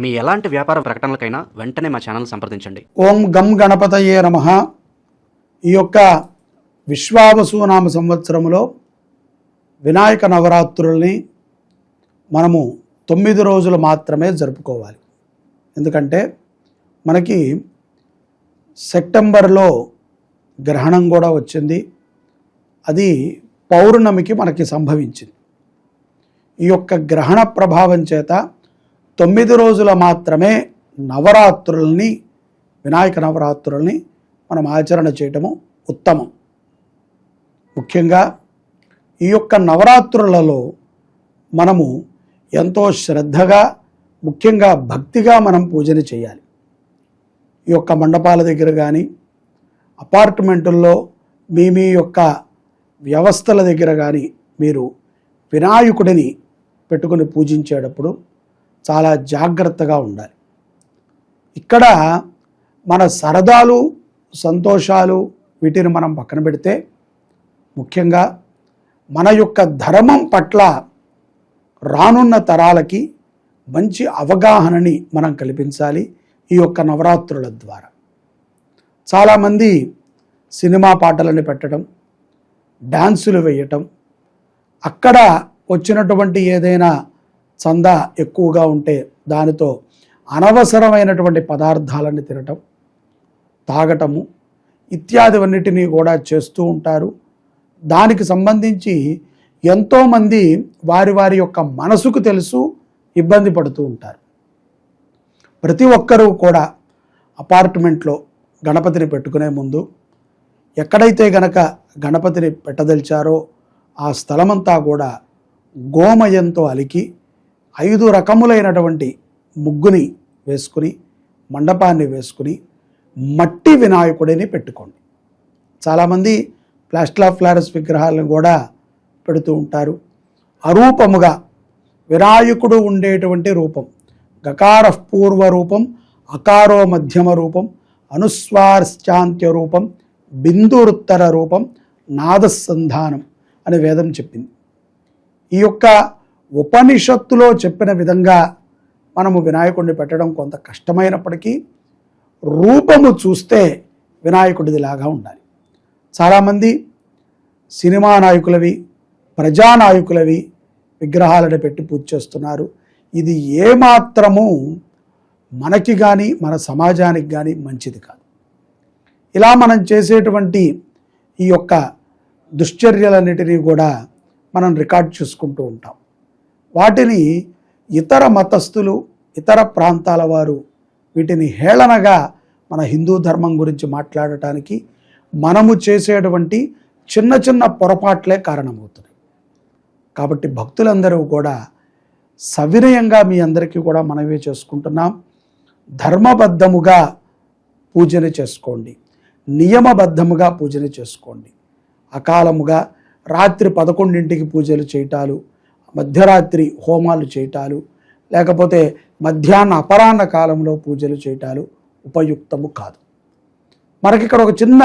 మీ ఎలాంటి వ్యాపార ప్రకటనలకైనా వెంటనే మా ఛానల్ సంప్రదించండి. ఓం గం గణపతయే నమ. ఈ యొక్క విశ్వావసునామ సంవత్సరంలో వినాయక నవరాత్రుల్ని మనము తొమ్మిది రోజులు మాత్రమే జరుపుకోవాలి. ఎందుకంటే మనకి సెప్టెంబర్లో గ్రహణం కూడా వచ్చింది. అది పౌర్ణమికి మనకి సంభవించింది. ఈ యొక్క గ్రహణ ప్రభావం చేత తొమ్మిది రోజుల మాత్రమే నవరాత్రుల్ని వినాయక నవరాత్రుల్ని మనం ఆచరణ చేయటము ఉత్తమం. ముఖ్యంగా ఈ యొక్క నవరాత్రులలో మనము ఎంతో శ్రద్ధగా ముఖ్యంగా భక్తిగా మనం పూజన చేయాలి. ఈ యొక్క మండపాల దగ్గర కానీ అపార్ట్మెంటుల్లో మీ మీ యొక్క వ్యవస్థల దగ్గర కానీ మీరు వినాయకుడిని పెట్టుకుని పూజించేటప్పుడు చాలా జాగ్రత్తగా ఉండాలి. ఇక్కడ మన సరదాలు సంతోషాలు వీటిని మనం పక్కన పెడితే ముఖ్యంగా మన యొక్క ధర్మం పట్ల రానున్న తరాలకి మంచి అవగాహనని మనం కల్పించాలి ఈ యొక్క నవరాత్రుల ద్వారా. చాలామంది సినిమా పాటలను పెట్టడం డ్యాన్సులు వేయటం అక్కడ వచ్చినటువంటి ఏదైనా చందా ఎక్కువగా ఉంటే దానితో అనవసరమైనటువంటి పదార్థాలను తినటం తాగటము ఇత్యాదివన్నిటినీ కూడా చేస్తూ ఉంటారు. దానికి సంబంధించి ఎంతోమంది వారి వారి యొక్క మనసుకు తెలుసు ఇబ్బంది పడుతూ ఉంటారు. ప్రతి ఒక్కరూ కూడా అపార్ట్మెంట్లో గణపతిని పెట్టుకునే ముందు ఎక్కడైతే గనక గణపతిని పెట్టదలిచారో ఆ స్థలమంతా కూడా గోమయంతో అలికి ఐదు రకములైనటువంటి ముగ్గుని వేసుకుని మండపాన్ని వేసుకుని మట్టి వినాయకుడిని పెట్టుకోండి. చాలామంది ప్లాస్టర్ ఆఫ్ ఫ్లారస్ విగ్రహాలను కూడా పెడుతూ ఉంటారు. అరూపముగా వినాయకుడు ఉండేటువంటి రూపం గకార పూర్వ రూపం అకారో మధ్యమ రూపం అనుస్వార్శ్చాంత్య రూపం బిందురుత్తర రూపం నాదసంధానం అని వేదం చెప్పింది. ఈ యొక్క ఉపనిషత్తులో చెప్పిన విధంగా మనము వినాయకుడిని పెట్టడం కొంత కష్టమైనప్పటికీ రూపము చూస్తే వినాయకుడిదిలాగా ఉండాలి. చాలామంది సినిమా నాయకులవి ప్రజానాయకులవి విగ్రహాలను పెట్టి పూజ చేస్తున్నారు. ఇది ఏమాత్రము మనకి కానీ మన సమాజానికి కానీ మంచిది కాదు. ఇలా మనం చేసేటువంటి ఈ యొక్క దుశ్చర్యలన్నిటినీ కూడా మనం రికార్డ్ చేసుకుంటూ ఉంటాం. వాటిని ఇతర మతస్థులు ఇతర ప్రాంతాల వారు వీటిని హేళనగా మన హిందూ ధర్మం గురించి మాట్లాడటానికి మనము చేసేటువంటి చిన్న చిన్న పొరపాట్లే కారణమవుతున్నాయి. కాబట్టి భక్తులందరూ కూడా సవినయంగా మీ అందరికీ కూడా మనవి చేసుకుంటున్నాం. ధర్మబద్ధముగా పూజన చేసుకోండి. నియమబద్ధముగా పూజన చేసుకోండి. అకాలముగా రాత్రి పదకొండింటికి పూజలు చేయటాలు మధ్యరాత్రి హోమాలు చేయటాలు లేకపోతే మధ్యాహ్న అపరాహ్న కాలంలో పూజలు చేయటాలు ఉపయుక్తము కాదు. మనకి ఇక్కడ ఒక చిన్న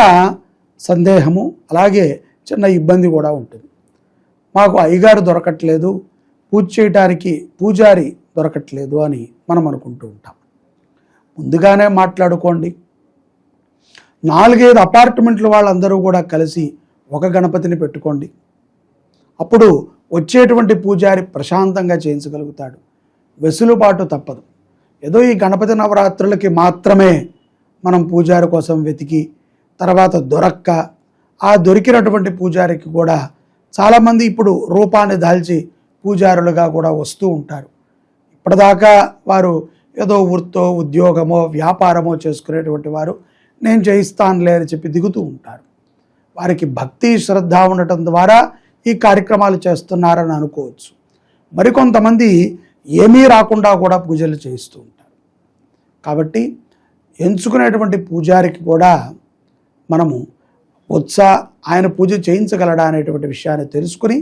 సందేహము అలాగే చిన్న ఇబ్బంది కూడా ఉంటుంది. మాకు అయ్యగారు దొరకట్లేదు పూజ చేయటానికి పూజారి దొరకట్లేదు అని మనం అనుకుంటూ ఉంటాం. ముందుగానే మాట్లాడుకోండి. నాలుగైదు అపార్ట్మెంట్లు వాళ్ళందరూ కూడా కలిసి ఒక గణపతిని పెట్టుకోండి. అప్పుడు వచ్చేటువంటి పూజారి ప్రశాంతంగా చేయించగలుగుతాడు. వెసులుబాటు తప్పదు. ఏదో ఈ గణపతి నవరాత్రులకి మాత్రమే మనం పూజారి కోసం వెతికి తర్వాత దొరక్క ఆ దొరికినటువంటి పూజారికి కూడా చాలామంది ఇప్పుడు రూపాన్ని దాల్చి పూజారులుగా కూడా వస్తూ ఉంటారు. ఇప్పటిదాకా వారు ఏదో వృత్తో ఉద్యోగమో వ్యాపారమో చేసుకునేటువంటి వారు నేను చేయిస్తానులే అని చెప్పి దిగుతూ ఉంటారు. వారికి భక్తి శ్రద్ధ ఉండటం ద్వారా ఈ కార్యక్రమాలు చేస్తున్నారని అనుకోవచ్చు. మరికొంతమంది ఏమీ రాకుండా కూడా పూజలు చేయిస్తూ ఉంటారు. కాబట్టి ఎంచుకునేటువంటి పూజారికి కూడా మనము ఉత్సా ఆయన పూజ చేయించగలడా అనేటువంటి విషయాన్ని తెలుసుకుని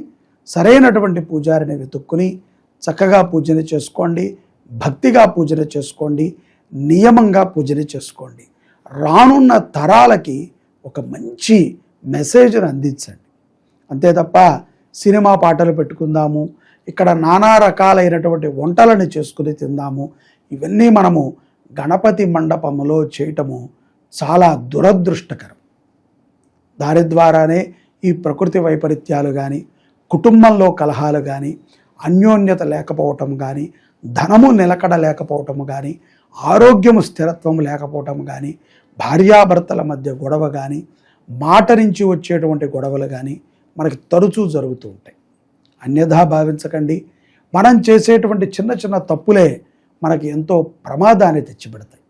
సరైనటువంటి పూజారిని వెతుక్కుని చక్కగా పూజన చేసుకోండి భక్తిగా పూజన చేసుకోండి నియమంగా పూజన చేసుకోండి. రానున్న తరాలకి ఒక మంచి మెసేజ్ని అందించండి. అంతే తప్ప సినిమా పాటలు పెట్టుకుందాము ఇక్కడ నానా రకాలైనటువంటి వంటలను చేసుకుని తిందాము. ఇవన్నీ మనము గణపతి మండపములో చేయటము చాలా దురదృష్టకరం. దాని ద్వారానే ఈ ప్రకృతి వైపరీత్యాలు కానీ కుటుంబంలో కలహాలు కానీ అన్యోన్యత లేకపోవటం కానీ ధనము నిలకడ లేకపోవటం కానీ ఆరోగ్యము స్థిరత్వం లేకపోవటం కానీ భార్యాభర్తల మధ్య గొడవ కానీ మాట నుంచి వచ్చేటువంటి గొడవలు కానీ మనకి తరచూ జరుగుతూ ఉంటాయి. అన్యథా భావించకండి. మనం చేసేటువంటి చిన్న చిన్న తప్పులే మనకి ఎంతో ప్రమాదాన్ని తెచ్చిపెడతాయి.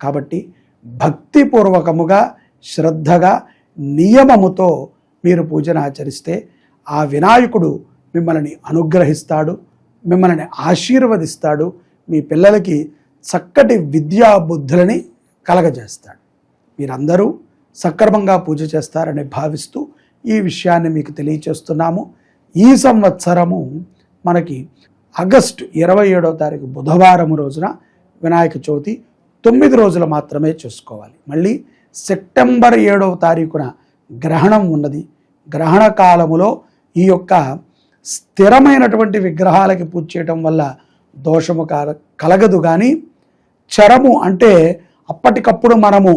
కాబట్టి భక్తిపూర్వకముగా శ్రద్ధగా నియమముతో మీరు పూజను ఆచరిస్తే ఆ వినాయకుడు మిమ్మల్ని అనుగ్రహిస్తాడు మిమ్మల్ని ఆశీర్వదిస్తాడు మీ పిల్లలకి చక్కటి విద్యా బుద్ధులని కలగజేస్తాడు. మీరందరూ సక్రమంగా పూజ చేస్తారని భావిస్తూ ఈ విషయాన్ని మీకు తెలియచేస్తున్నాము. ఈ సంవత్సరము మనకి ఆగస్టు ఇరవై ఏడవ తారీఖు బుధవారం రోజున వినాయక చవితి తొమ్మిది రోజులు మాత్రమే చూసుకోవాలి. మళ్ళీ సెప్టెంబర్ ఏడవ తారీఖున గ్రహణం ఉన్నది. గ్రహణ కాలములో ఈ యొక్క స్థిరమైనటువంటి విగ్రహాలకి పూజ చేయటం వల్ల దోషము కలగదు కానీ చరము అంటే అప్పటికప్పుడు మనము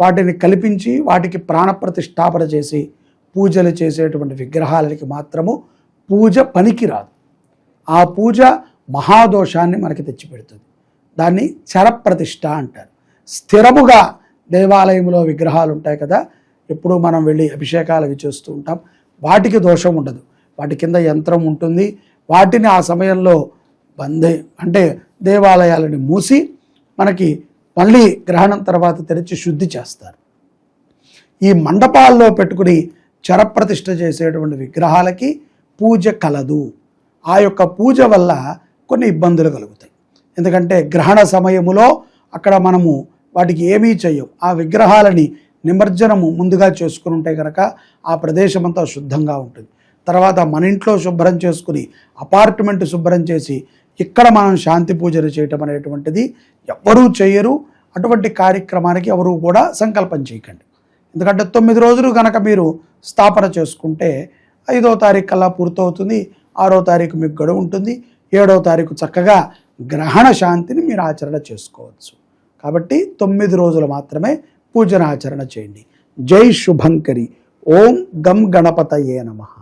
వాటిని కల్పించి వాటికి ప్రాణప్రతిష్ఠాపన చేసి పూజలు చేసేటువంటి విగ్రహాలకి మాత్రము పూజ పనికిరాదు. ఆ పూజ మహాదోషాన్ని మనకి తెచ్చిపెడుతుంది. దాన్ని చరప్రతిష్ట అంటారు. స్థిరముగా దేవాలయంలో విగ్రహాలు ఉంటాయి కదా ఎప్పుడు మనం వెళ్ళి అభిషేకాలు అవి చేస్తూ ఉంటాం. వాటికి దోషం ఉండదు. వాటి కింద యంత్రం ఉంటుంది. వాటిని ఆ సమయంలో బందే అంటే దేవాలయాలని మూసి మనకి మళ్ళీ గ్రహణం తర్వాత తెరిచి శుద్ధి చేస్తారు. ఈ మండపాల్లో పెట్టుకుని చరప్రతిష్ఠ చేసేటువంటి విగ్రహాలకి పూజ కలదు. ఆ యొక్క పూజ వల్ల కొన్ని ఇబ్బందులు కలుగుతాయి. ఎందుకంటే గ్రహణ సమయములో అక్కడ మనము వాటికి ఏమీ చేయవు ఆ విగ్రహాలని నిమజ్జనము ముందుగా చేసుకుని ఉంటే కనుక ఆ ప్రదేశం అంతా శుద్ధంగా ఉంటుంది. తర్వాత మన ఇంట్లో శుభ్రం చేసుకుని అపార్ట్మెంట్ శుభ్రం చేసి ఇక్కడ మనం శాంతి పూజలు చేయటం అనేటువంటిది ఎవ్వరూ చేయరు అటువంటి కార్యక్రమానికి ఎవరు కూడా సంకల్పం చేయకండి. ఎందుకంటే తొమ్మిది రోజులు కనుక మీరు స్థాపన చేసుకుంటే ఐదో తారీఖు కల్లా పూర్తవుతుంది ఆరో తారీఖు మీకు గడువు ఉంటుంది ఏడో తారీఖు చక్కగా గ్రహణ శాంతిని మీరు ఆచరణ చేసుకోవచ్చు. కాబట్టి తొమ్మిది రోజులు మాత్రమే పూజన ఆచరణ చేయండి. జై శుభంకరి. ఓం గం గణపతయే నమః.